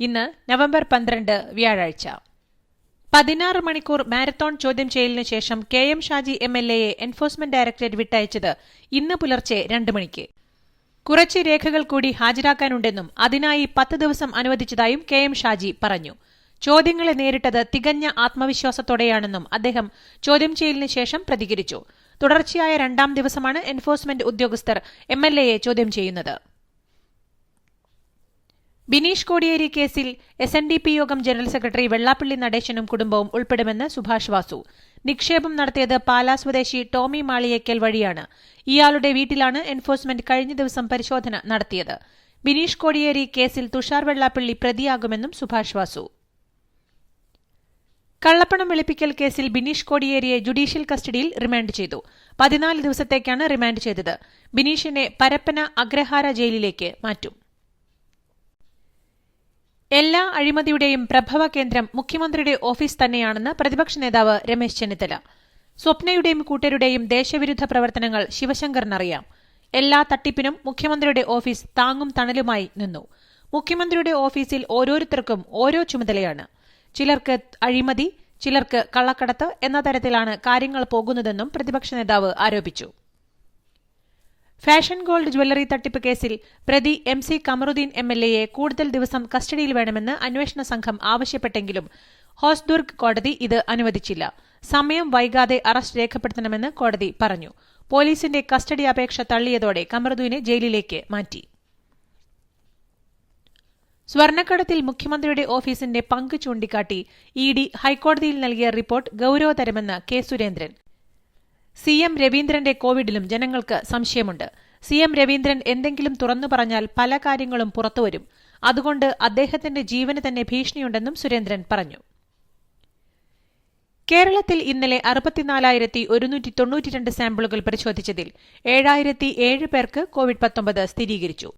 ഇന്ന് നവംബർ പന്ത്രണ്ട് വ്യാഴാഴ്ച. പതിനാറ് മണിക്കൂർ മാരത്തോൺ ചോദ്യം ചെയ്യലിന് ശേഷം K M Shaji M L എയെ enforcement directorate വിട്ടയച്ചത് ഇന്ന് പുലർച്ചെ രണ്ട് മണിക്ക്. കുറച്ച് രേഖകൾ കൂടി ഹാജരാക്കാനുണ്ടെന്നും അതിനായി പത്ത് ദിവസം അനുവദിച്ചതായും കെ എം ഷാജി പറഞ്ഞു. ചോദ്യങ്ങളെ നേരിട്ടത് തികഞ്ഞ ആത്മവിശ്വാസത്തോടെയാണെന്നും അദ്ദേഹം ചോദ്യം ചെയ്യലിന് ശേഷം പ്രതികരിച്ചു. തുടർച്ചയായ രണ്ടാം ദിവസമാണ് എൻഫോഴ്സ്മെന്റ് ഉദ്യോഗസ്ഥർ എം ചോദ്യം ചെയ്യുന്നത്. ബിനീഷ് കോടിയേരി കേസിൽ എസ് എൻ ഡി പി യോഗം ജനറൽ സെക്രട്ടറി വെള്ളാപ്പള്ളി നടേശനും കുടുംബവും ഉൾപ്പെടുമെന്ന് സുഭാഷ് വാസു. നിക്ഷേപം നടത്തിയത് പാലാ സ്വദേശി ടോമി മാളിയേക്കൽ വഴിയാണ്. ഇയാളുടെ വീട്ടിലാണ് എൻഫോഴ്സ്മെന്റ് കഴിഞ്ഞ ദിവസം പരിശോധന നടത്തിയത്. ബിനീഷ് കോടിയേരി കേസിൽ തുഷാർ വെള്ളാപ്പള്ളി പ്രതിയാകുമെന്നും സുഭാഷ് വാസു. കള്ളപ്പണം വെളുപ്പിക്കൽ കേസിൽ ബിനീഷ് കോടിയേരിയെ ജുഡീഷ്യൽ കസ്റ്റഡിയിൽ റിമാൻഡ് ചെയ്തു. പതിനാല് ദിവസത്തേക്കാണ് റിമാൻഡ് ചെയ്തത്. ബിനീഷിനെ പരപ്പന അഗ്രഹാര ജയിലിലേക്ക് മാറ്റും. എല്ലാ അഴിമതിയുടെയും പ്രഭവ കേന്ദ്രം മുഖ്യമന്ത്രിയുടെ ഓഫീസ് തന്നെയാണെന്ന് പ്രതിപക്ഷ നേതാവ് രമേശ് ചെന്നിത്തല. സ്വപ്നയുടെയും കൂട്ടരുടെയും ദേശവിരുദ്ധ പ്രവർത്തനങ്ങൾ ശിവശങ്കറിനറിയാം എല്ലാ തട്ടിപ്പിനും മുഖ്യമന്ത്രിയുടെ ഓഫീസ് താങ്ങും തണലുമായി നിന്നു. മുഖ്യമന്ത്രിയുടെ ഓഫീസിൽ ഓരോരുത്തർക്കും ഓരോ ചുമതലയാണ്. ചിലർക്ക് അഴിമതി ചിലർക്ക് കള്ളക്കടത്ത് എന്ന തരത്തിലാണ് കാര്യങ്ങൾ പോകുന്നതെന്നും പ്രതിപക്ഷ നേതാവ് ആരോപിച്ചു. ഫാഷൻ ഗോൾഡ് ജ്വല്ലറി തട്ടിപ്പ് കേസിൽ പ്രതി M C Kamaruddin M L എയെ കൂടുതൽ ദിവസം കസ്റ്റഡിയിൽ വേണമെന്ന് അന്വേഷണ സംഘം ആവശ്യപ്പെട്ടെങ്കിലും ഹോസ്ദുർഗ് കോടതി ഇത് അനുവദിച്ചില്ല. സമയം വൈകാതെ അറസ്റ്റ് രേഖപ്പെടുത്തണമെന്ന് കോടതി പറഞ്ഞു. പോലീസിന്റെ കസ്റ്റഡി അപേക്ഷ തള്ളിയതോടെ കമറുദ്ദീനെ ജയിലിലേക്ക് മാറ്റി. സ്വർണക്കടത്തിൽ മുഖ്യമന്ത്രിയുടെ ഓഫീസിന്റെ പങ്ക് ചൂണ്ടിക്കാട്ടി ഇ ഡി ഹൈക്കോടതിയിൽ നൽകിയ റിപ്പോർട്ട് ഗൌരവതരമെന്ന് കെ സുരേന്ദ്രൻ. സി എം രവീന്ദ്രന്റെ കോവിഡിലും ജനങ്ങൾക്ക് സംശയമുണ്ട്. സി എം രവീന്ദ്രൻ എന്തെങ്കിലും തുറന്നു പറഞ്ഞാൽ പല കാര്യങ്ങളും പുറത്തുവരും അതുകൊണ്ട് അദ്ദേഹത്തിന്റെ ജീവന് തന്നെ ഭീഷണിയുണ്ടെന്നും സുരേന്ദ്രൻ പറഞ്ഞു. കേരളത്തിൽ ഇന്നലെ അറുപത്തിനാലായിരത്തി ഒരുന്നൂറ്റി തൊണ്ണൂറ്റിരണ്ട് സാമ്പിളുകൾ പരിശോധിച്ചതിൽ ഏഴായിരത്തി ഏഴ് പേർക്ക് കോവിഡ് പത്തൊമ്പത് സ്ഥിരീകരിച്ചു.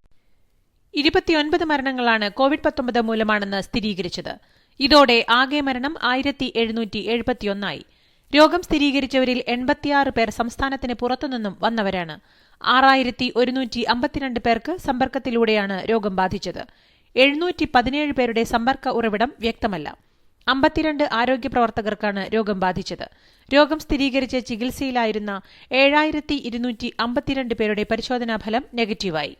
ഇരുപത്തിയൊൻപത് മരണങ്ങളാണ് കോവിഡ് പത്തൊമ്പത് മൂലമാണെന്ന് സ്ഥിരീകരിച്ചത്. ഇതോടെ ആകെ മരണം ആയിരത്തി എഴുന്നൂറ്റി എഴുപത്തിയൊന്നായി. രോഗം സ്ഥിരീകരിച്ചവരിൽ എൺപത്തിയാറ് പേർ സംസ്ഥാനത്തിന് പുറത്തുനിന്നും വന്നവരാണ്. ആറായിരത്തി ഒരുന്നൂറ്റി അമ്പത്തിരണ്ട് പേർക്ക് സമ്പർക്കത്തിലൂടെയാണ് രോഗം ബാധിച്ചത്. എഴുന്നൂറ്റി പതിനേഴ് പേരുടെ സമ്പർക്ക ഉറവിടം വ്യക്തമല്ല. അമ്പത്തിരണ്ട് ആരോഗ്യ പ്രവർത്തകർക്കാണ് രോഗം ബാധിച്ചത്. രോഗം സ്ഥിരീകരിച്ച് ചികിത്സയിലായിരുന്ന ഏഴായിരത്തി ഇരുന്നൂറ്റി അമ്പത്തിരണ്ട് പേരുടെ പരിശോധനാ ഫലം നെഗറ്റീവായി.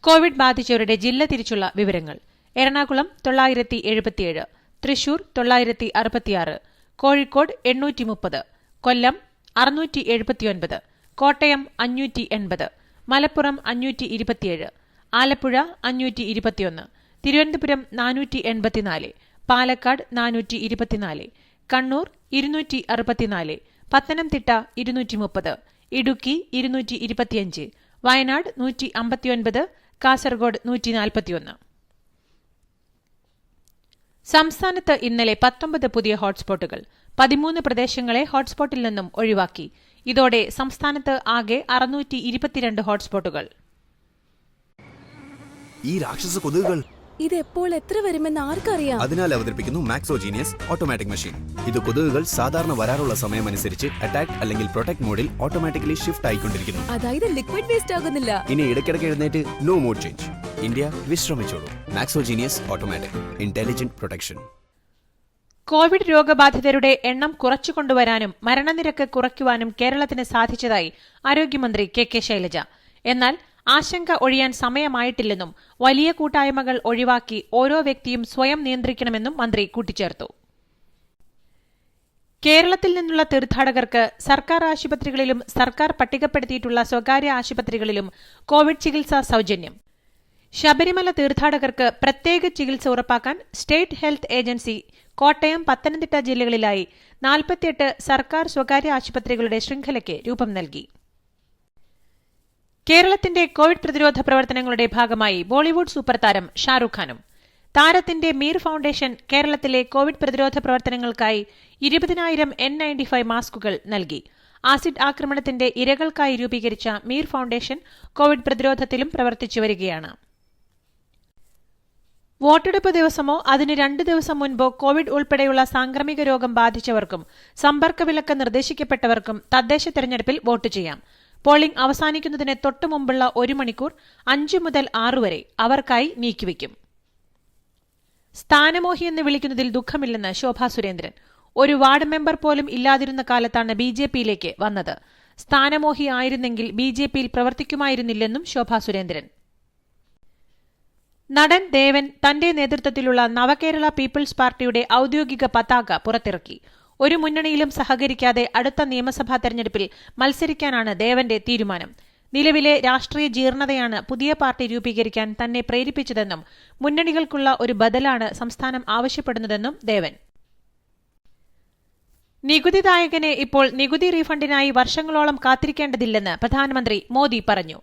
കോവിഡ് ബാധിച്ചവരുടെ ജില്ല തിരിച്ചുള്ള വിവരങ്ങൾ. എറണാകുളം തൊള്ളായിരത്തി എഴുപത്തിയേഴ്. തൃശൂർ തൊള്ളായിരത്തി അറുപത്തിയാറ് കോഴിക്കോട് എണ്ണൂറ്റി മുപ്പത് കൊല്ലം അറുന്നൂറ്റി എഴുപത്തിയൊൻപത് കോട്ടയം അഞ്ഞൂറ്റി എൺപത് മലപ്പുറം അഞ്ഞൂറ്റി ഇരുപത്തിയേഴ് ആലപ്പുഴ അഞ്ഞൂറ്റി ഇരുപത്തിയൊന്ന് തിരുവനന്തപുരം നാനൂറ്റി എൺപത്തിനാല് പാലക്കാട് നാനൂറ്റി ഇരുപത്തിനാല് കണ്ണൂർ ഇരുന്നൂറ്റി അറുപത്തിനാല് പത്തനംതിട്ട ഇരുന്നൂറ്റി മുപ്പത് ഇടുക്കി ഇരുന്നൂറ്റി ഇരുപത്തിയഞ്ച് വയനാട് നൂറ്റി അമ്പത്തിയൊൻപത് കാസർഗോഡ് നൂറ്റി നാൽപ്പത്തിയൊന്ന് സംസ്ഥാനത്ത് ഇന്നലെ പത്തൊമ്പത് പുതിയ ഹോട്ട്സ്പോട്ടുകൾ പതിമൂന്ന് പ്രദേശങ്ങളെ ഹോട്ട്സ്പോട്ടിൽ നിന്നും ഒഴിവാക്കി. ഇതോടെ സംസ്ഥാനത്ത് ആകെ അറുന്നൂറ്റി ഇരുപത്തിരണ്ട് ഹോട്ട്സ്പോട്ടുകൾ. ഈ ഇത് എപ്പോൾ എത്ര വരുമെന്ന് ആർക്കറിയാം? അതിനാൽ അവതരിപ്പിക്കുന്നു മാക്സോജീനിയസ് ഓട്ടോമാറ്റിക് മെഷീൻ ഇത് കൊതുകുകൾ സാധാരണ വരാറുള്ള സമയം അനുസരിച്ച് അറ്റാക്ക് അല്ലെങ്കിൽ പ്രൊട്ടക്ട് മോഡിൽ ഓട്ടോമാറ്റിക്കലി ഷിഫ്റ്റ് ആയിക്കൊണ്ടിരിക്കുന്നു. അതായത് ലിക്വിഡ് വേസ്റ്റ് ആകുന്നില്ല. ഇനി ഇടയ്ക്കിടയ്ക്ക് എഴുന്നേറ്റ് നോ മോഡ് ചേഞ്ച് ഇന്ത്യ വിശ്രമിച്ചോളൂ. മാക്സോജീനിയസ് ഓട്ടോമാറ്റിക് ഇന്റലിജന്റ് പ്രൊട്ടക്ഷൻ കോവിഡ് രോഗബാധിതരുടെ എണ്ണം കുറച്ചുകൊണ്ടുവരാനും മരണനിരക്ക് കുറയ്ക്കുവാനും കേരളത്തിന് സാധിച്ചതായി ആരോഗ്യമന്ത്രി കെ കെ ശൈലജ. എന്നാൽ ആശങ്ക ഒഴിയാൻ സമയമായിട്ടില്ലെന്നും വലിയ കൂട്ടായ്മകൾ ഒഴിവാക്കി ഓരോ വ്യക്തിയും സ്വയം നിയന്ത്രിക്കണമെന്നും മന്ത്രി കൂട്ടിച്ചേർത്തു. കേരളത്തിൽ നിന്നുള്ള തീർത്ഥാടകർക്ക് സർക്കാർ ആശുപത്രികളിലും സർക്കാർ പട്ടികപ്പെടുത്തിയിട്ടുള്ള സ്വകാര്യ ആശുപത്രികളിലും കോവിഡ് ചികിത്സ സൌജന്യം. ശബരിമല തീർത്ഥാടകർക്ക് പ്രത്യേക ചികിത്സ ഉറപ്പാക്കാൻ state health agency Kottayam Pathanamthitta ജില്ലകളിലായി നാൽപ്പത്തിയെട്ട് സർക്കാർ സ്വകാര്യ ആശുപത്രികളുടെ ശൃംഖലയ്ക്ക് രൂപം നൽകി. കേരളത്തിന്റെ കോവിഡ് പ്രതിരോധ പ്രവർത്തനങ്ങളുടെ ഭാഗമായി ബോളിവുഡ് സൂപ്പർ താരം ഷാറുഖ് ഖാനും. താരത്തിന്റെ മീർ ഫൗണ്ടേഷൻ കേരളത്തിലെ കോവിഡ് പ്രതിരോധ പ്രവർത്തനങ്ങൾക്കായി ഇരുപതിനായിരം എൻ നയന്റി ഫൈവ് മാസ്കുകൾ നൽകി. ആസിഡ് ആക്രമണത്തിന്റെ ഇരകൾക്കായി രൂപീകരിച്ച മീർ ഫൗണ്ടേഷൻ കോവിഡ് പ്രതിരോധത്തിലും പ്രവർത്തിച്ചു വരികയാണ്. വോട്ടെടുപ്പ് ദിവസമോ അതിന് രണ്ട് ദിവസം മുൻപോ കോവിഡ് ഉൾപ്പെടെയുള്ള സാംക്രമിക രോഗം ബാധിച്ചവർക്കും സമ്പർക്ക വിലക്ക് നിർദ്ദേശിക്കപ്പെട്ടവർക്കും തദ്ദേശ തെരഞ്ഞെടുപ്പിൽ വോട്ട് ചെയ്യാം. പോളിംഗ് അവസാനിക്കുന്നതിന് തൊട്ടു മുമ്പുള്ള ഒരു മണിക്കൂർ അഞ്ചു മുതൽ ആറു വരെ അവർക്കായി നീക്കിവെക്കും. സ്ഥാനമോഹി എന്ന് വിളിക്കുന്നതിൽ ദുഃഖമില്ലെന്ന് ശോഭാ സുരേന്ദ്രൻ. ഒരു വാർഡ് മെമ്പർ പോലും ഇല്ലാതിരുന്ന കാലത്താണ് ബി ജെ പിയിലേക്ക് വന്നത്. സ്ഥാനമോഹി ആയിരുന്നെങ്കിൽ ബി ജെ പിയിൽ പ്രവർത്തിക്കുമായിരുന്നില്ലെന്നും ശോഭാ സുരേന്ദ്രൻ. നടൻ ദേവൻ തന്റെ നേതൃത്വത്തിലുള്ള നവകേരള പീപ്പിൾസ് പാർട്ടിയുടെ ഔദ്യോഗിക പതാക പുറത്തിറക്കി. ഒരു മുന്നണിയിലും സഹകരിക്കാതെ അടുത്ത നിയമസഭാ തെരഞ്ഞെടുപ്പിൽ മത്സരിക്കാനാണ് ദേവന്റെ തീരുമാനം. നിലവിലെ രാഷ്ട്രീയ ജീർണതയാണ് പുതിയ പാർട്ടി രൂപീകരിക്കാൻ തന്നെ പ്രേരിപ്പിച്ചതെന്നും മുന്നണികൾക്കുള്ള ഒരു ബദലാണ് സംസ്ഥാനം ആവശ്യപ്പെടുന്നതെന്നും ദേവൻ. നികുതിദായകനെ ഇപ്പോൾ നികുതി റീഫണ്ടിനായി വർഷങ്ങളോളം കാത്തിരിക്കേണ്ടതില്ലെന്ന് പ്രധാനമന്ത്രി മോദി പറഞ്ഞു.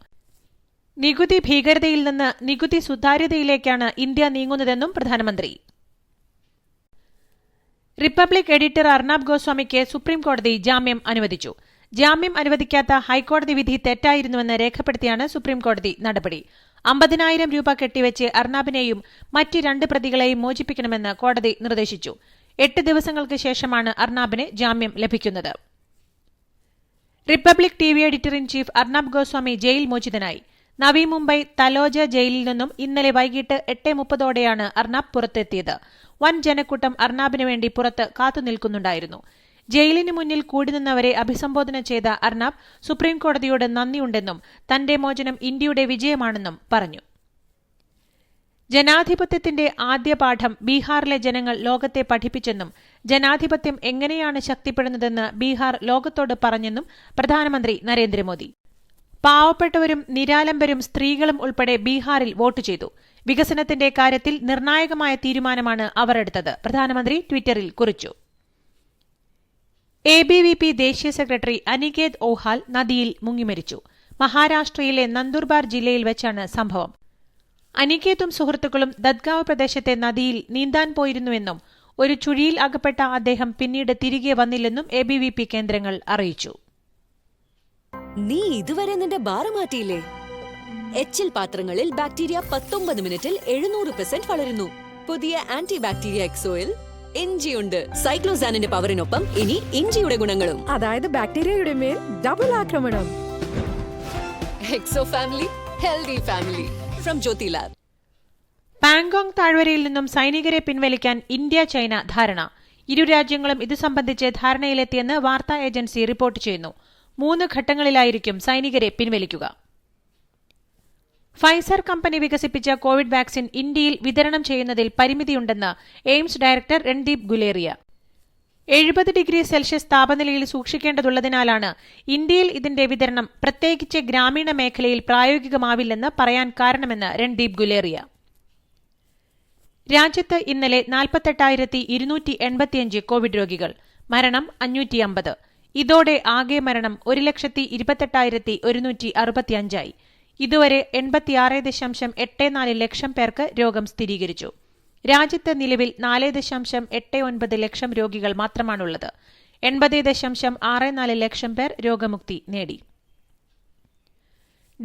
നികുതി ഭീകരതയിൽ നിന്ന് നികുതി സുതാര്യതയിലേക്കാണ് ഇന്ത്യ നീങ്ങുന്നതെന്നും പ്രധാനമന്ത്രി. റിപ്പബ്ലിക് എഡിറ്റർ അർണാബ് ഗോസ്വാമിക്ക് സുപ്രീംകോടതി ജാമ്യം അനുവദിച്ചു. ജാമ്യം അനുവദിക്കാത്ത ഹൈക്കോടതി വിധി തെറ്റായിരുന്നുവെന്ന് രേഖപ്പെടുത്തിയാണ് സുപ്രീംകോടതി നടപടി. അമ്പതിനായിരം രൂപ കെട്ടിവെച്ച് അർണാബിനെയും മറ്റ് രണ്ട് പ്രതികളെയും മോചിപ്പിക്കണമെന്ന് കോടതി നിർദ്ദേശിച്ചു. എട്ട് ദിവസങ്ങൾക്ക് ശേഷമാണ് അർണാബിന് ജാമ്യം ലഭിക്കുന്നത്. Republic TV editor in chief Arnab Goswami jail മോചിതനായി. Navi Mumbai Taloja ജയിലിൽ നിന്നും ഇന്നലെ വൈകിട്ട് എട്ട് മുപ്പതോടെയാണ് അർണാബ് പുറത്തെത്തിയത്. വൻ ജനക്കൂട്ടം അർണാബിന് വേണ്ടി പുറത്ത് കാത്തുനിൽക്കുന്നുണ്ടായിരുന്നു ജയിലിന് മുന്നിൽ കൂടി നിന്നവരെ അഭിസംബോധന ചെയ്ത അർണാബ് സുപ്രീംകോടതിയോട് നന്ദിയുണ്ടെന്നും തന്റെ മോചനം ഇന്ത്യയുടെ വിജയമാണെന്നും പറഞ്ഞു. ജനാധിപത്യത്തിന്റെ ആദ്യ പാഠം ബീഹാറിലെ ജനങ്ങൾ ലോകത്തെ പഠിപ്പിച്ചെന്നും ജനാധിപത്യം എങ്ങനെയാണ് ശക്തിപ്പെടുന്നതെന്ന് ബീഹാർ ലോകത്തോട് പറഞ്ഞെന്നും പ്രധാനമന്ത്രി നരേന്ദ്രമോദി. പാവപ്പെട്ടവരും നിരാലംബരും സ്ത്രീകളും ഉൾപ്പെടെ ബീഹാറിൽ വോട്ട് ചെയ്തു. വികസനത്തിന്റെ കാര്യത്തിൽ നിർണായകമായ തീരുമാനമാണ് അവർ എടുത്തത്. പ്രധാനമന്ത്രി ട്വിറ്ററിൽ കുറിച്ചു. എ ബി വി പി ദേശീയ സെക്രട്ടറി അനികേത് ഓഹാൽ നദിയിൽ മുങ്ങിമരിച്ചു. മഹാരാഷ്ട്രയിലെ നന്ദുർബാർ ജില്ലയിൽ വെച്ചാണ് സംഭവം. അനികേതും സുഹൃത്തുക്കളും ദദ്ഗാവ് പ്രദേശത്തെ നദിയിൽ നീന്താൻ പോയിരുന്നുവെന്നും ഒരു ചുഴിയിൽ അകപ്പെട്ട അദ്ദേഹം പിന്നീട് തിരികെ വന്നില്ലെന്നും എ കേന്ദ്രങ്ങൾ അറിയിച്ചു. നീ ഇതുവരെ നിന്റെ ബാറ് മാറ്റിയില്ലേ? എച്ചിൽ പാത്രങ്ങളിൽ ബാക്ടീരിയ പത്തൊമ്പത് മിനിറ്റിൽ എഴുന്നൂറ് പെർസെന്റ് വളരുന്നു. പുതിയ ആന്റി ബാക്ടീരിയ എക്സോയിൽ ഇഞ്ചിയുണ്ട്. സൈക്ലോസാനിന്റെ പവറിനൊപ്പം ഇനി ഇഞ്ചിയുടെ ഗുണങ്ങളും. അതായത് ബാക്ടീരിയയുടെ മേൽ ഡബിൾ ആക്രമണം. Exo family healthy family from Jyothy lab Pangong താഴ്വരയിൽ നിന്നും സൈനികരെ പിൻവലിക്കാൻ ഇന്ത്യ ചൈന ധാരണ. ഇരു രാജ്യങ്ങളും ഇത് സംബന്ധിച്ച് ധാരണയിലെത്തിയെന്ന് വാർത്താ ഏജൻസി റിപ്പോർട്ട് ചെയ്യുന്നു. മൂന്ന് ഘട്ടങ്ങളിലായിരിക്കും സൈനികരെ പിൻവലിക്കുക. ഫൈസർ കമ്പനി വികസിപ്പിച്ച കോവിഡ് വാക്സിൻ ഇന്ത്യയിൽ വിതരണം ചെയ്യുന്നതിൽ പരിമിതിയുണ്ടെന്ന് എയിംസ് ഡയറക്ടർ രൺദീപ് ഗുലേറിയ. എഴുപത് ഡിഗ്രി സെൽഷ്യസ് താപനിലയിൽ സൂക്ഷിക്കേണ്ടതുള്ളതിനാലാണ് ഇന്ത്യയിൽ ഇതിന്റെ വിതരണം പ്രത്യേകിച്ച് ഗ്രാമീണ മേഖലയിൽ പ്രായോഗികമാവില്ലെന്ന് പറയാൻ കാരണമെന്ന് രൺദീപ് ഗുലേറിയ. രാജ്യത്ത് ഇന്നലെ നാൽപ്പത്തെട്ടായിരത്തി ഇരുന്നൂറ്റി എൺപത്തിയഞ്ച് കോവിഡ് രോഗികൾ മരണം അഞ്ഞൂറ്റി അമ്പത് ഇതോടെ ആകെ മരണം ഒരു ലക്ഷത്തി ഇരുപത്തെട്ടായിരത്തി ഒരുന്നൂറ്റി അറുപത്തിയഞ്ചായി. ഇതുവരെ എൺപത്തിയാറ് ദശാംശം എട്ട് നാല് ലക്ഷം പേർക്ക് രോഗം സ്ഥിരീകരിച്ചു. രാജ്യത്ത് നിലവിൽ നാല് ദശാംശം എട്ട് ഒൻപത് ലക്ഷം രോഗികൾ മാത്രമാണുള്ളത്. എൺപത് ദശാംശം ആറ് നാല് ലക്ഷം പേർ രോഗമുക്തി നേടി.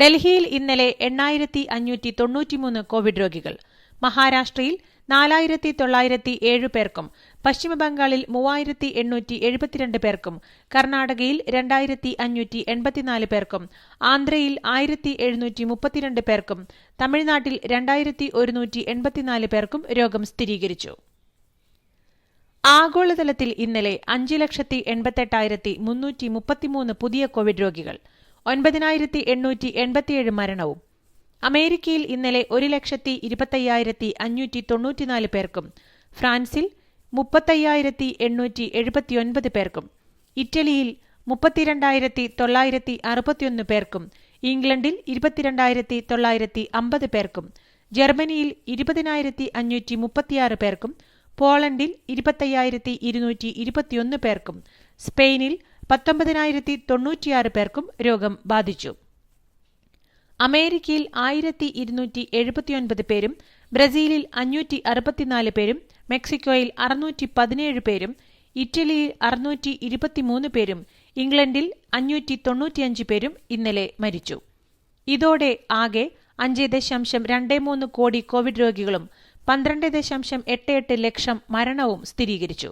ഡൽഹിയിൽ ഇന്നലെ എണ്ണായിരത്തി അഞ്ഞൂറ്റി തൊണ്ണൂറ്റിമൂന്ന് കോവിഡ് രോഗികൾ. മഹാരാഷ്ട്രയിൽ നാലായിരത്തി തൊള്ളായിരത്തി ഏഴ് പേർക്കും പശ്ചിമബംഗാളിൽ മൂവായിരത്തി എണ്ണൂറ്റി എഴുപത്തിരണ്ട് പേർക്കും കർണാടകയിൽ രണ്ടായിരത്തി അഞ്ഞൂറ്റി എൺപത്തിനാല് പേർക്കും ആന്ധ്രയിൽ ആയിരത്തി എഴുന്നൂറ്റി മുപ്പത്തിരണ്ട് പേർക്കും തമിഴ്നാട്ടിൽ രണ്ടായിരത്തി ഒരുന്നൂറ്റി എൺപത്തിനാല് പേർക്കും രോഗം സ്ഥിരീകരിച്ചു. ആഗോളതലത്തിൽ ഇന്നലെ അഞ്ച് ലക്ഷത്തി എൺപത്തെട്ടായിരത്തി മുന്നൂറ്റി മുപ്പത്തിമൂന്ന് പുതിയ കോവിഡ് രോഗികൾ ഒൻപതിനായിരത്തി എണ്ണൂറ്റി എൺപത്തിയേഴ് മരണവും. അമേരിക്കയിൽ ഇന്നലെ ഒരു ലക്ഷത്തി ഇരുപത്തയ്യായിരത്തി അഞ്ഞൂറ്റി തൊണ്ണൂറ്റിനാല് പേർക്കും ഫ്രാൻസിൽ മുപ്പത്തയ്യായിരത്തി എണ്ണൂറ്റി എഴുപത്തിയൊൻപത് പേർക്കും ഇറ്റലിയിൽ മുപ്പത്തിരണ്ടായിരത്തി തൊള്ളായിരത്തി അറുപത്തിയൊന്ന് പേർക്കും ഇംഗ്ലണ്ടിൽ ഇരുപത്തിരണ്ടായിരത്തി തൊള്ളായിരത്തി അമ്പത് പേർക്കും ജർമ്മനിയിൽ ഇരുപതിനായിരത്തി അഞ്ഞൂറ്റി മുപ്പത്തിയാറ് പേർക്കും പോളണ്ടിൽ ഇരുപത്തയ്യായിരത്തി ഇരുന്നൂറ്റി ഇരുപത്തിയൊന്ന് പേർക്കും സ്പെയിനിൽ പത്തൊമ്പതിനായിരത്തി തൊണ്ണൂറ്റിയാറ് പേർക്കും രോഗം ബാധിച്ചു. അമേരിക്കയിൽ ആയിരത്തി ഇരുന്നൂറ്റി എഴുപത്തിയൊൻപത് പേരും ബ്രസീലിൽ അഞ്ഞൂറ്റി അറുപത്തിനാല് പേരും മെക്സിക്കോയിൽ അറുന്നൂറ്റി പതിനേഴ് പേരും ഇറ്റലിയിൽ അറുന്നൂറ്റി ഇരുപത്തിമൂന്ന് പേരും ഇംഗ്ലണ്ടിൽ അഞ്ഞൂറ്റി തൊണ്ണൂറ്റിയഞ്ച് പേരും ഇന്നലെ മരിച്ചു. ഇതോടെ ആകെ അഞ്ച് ദശാംശം രണ്ട് മൂന്ന് കോടി കോവിഡ് രോഗികളും പന്ത്രണ്ട് ദശാംശം എട്ട് എട്ട് ലക്ഷം മരണവും സ്ഥിരീകരിച്ചു.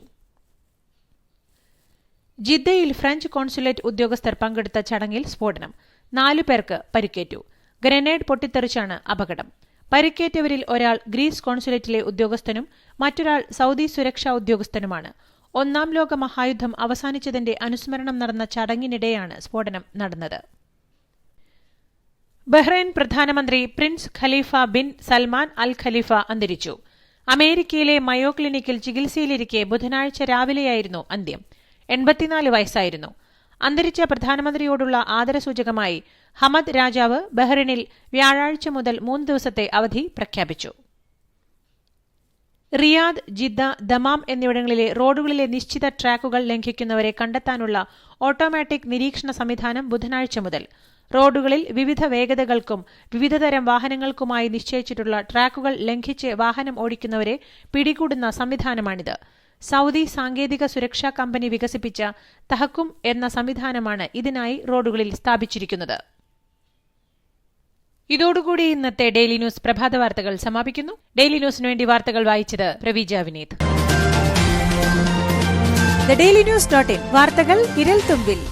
ജിദ്ദയിൽ ഫ്രഞ്ച് കോൺസുലേറ്റ് ഉദ്യോഗസ്ഥർ പങ്കെടുത്ത ചടങ്ങിൽ സ്ഫോടനം. നാലു പേർക്ക് പരിക്കേറ്റു. ഗ്രനേഡ് പൊട്ടിത്തെറിച്ചാണ് അപകടം. പരിക്കേറ്റവരിൽ ഒരാൾ ഗ്രീസ് കോൺസുലേറ്റിലെ ഉദ്യോഗസ്ഥനും മറ്റൊരാൾ സൗദി സുരക്ഷാ ഉദ്യോഗസ്ഥനുമാണ്. ഒന്നാം ലോക മഹായുദ്ധം അവസാനിച്ചതിന്റെ അനുസ്മരണം നടന്ന ചടങ്ങിനിടെയാണ് സ്ഫോടനം നടന്നത്. ബഹ്റൈൻ പ്രധാനമന്ത്രി prince Khalifa bin Salman al Khalifa അന്തരിച്ചു. അമേരിക്കയിലെ മയോ ക്ലിനിക്കിൽ ചികിത്സയിലിരിക്കെ ബുധനാഴ്ച രാവിലെയായിരുന്നു അന്ത്യം. എൺപത്തിനാല് വയസ്സായിരുന്നു. അന്തരിച്ച പ്രധാനമന്ത്രിയോടുള്ള ആദരസൂചകമായി ഹമദ് രാജാവ് ബഹ്റിനിൽ വ്യാഴാഴ്ച മുതൽ മൂന്ന് ദിവസത്തെ അവധി പ്രഖ്യാപിച്ചു. റിയാദ് ജിദ്ദ ദമാം എന്നിവിടങ്ങളിലെ റോഡുകളിലെ നിശ്ചിത ട്രാക്കുകൾ ലംഘിക്കുന്നവരെ കണ്ടെത്താനുള്ള ഓട്ടോമാറ്റിക് നിരീക്ഷണ സംവിധാനം ബുധനാഴ്ച മുതൽ. റോഡുകളിൽ വിവിധ വേഗതകൾക്കും വിവിധതരം വാഹനങ്ങൾക്കുമായി നിശ്ചയിച്ചിട്ടുള്ള ട്രാക്കുകൾ ലംഘിച്ച് വാഹനം ഓടിക്കുന്നവരെ പിടികൂടുന്ന സംവിധാനമാണിത്. സൗദി സാങ്കേതിക സുരക്ഷാ കമ്പനി വികസിപ്പിച്ച തഹക്കും എന്ന സംവിധാനമാണ് ഇതിനായി റോഡുകളിൽ സ്ഥാപിച്ചിരിക്കുന്നത്. ഇതോടുകൂടി ഇന്നത്തെ ഡെയിലി ന്യൂസ് പ്രഭാത വാർത്തകൾ സമാപിക്കുന്നു. ഡെയിലി ന്യൂസിനു വേണ്ടി വാർത്തകൾ വായിച്ചത് Praveeja Vineeth daily news dot in. വാർത്തകൾ വിരൽ തുമ്പിൽ.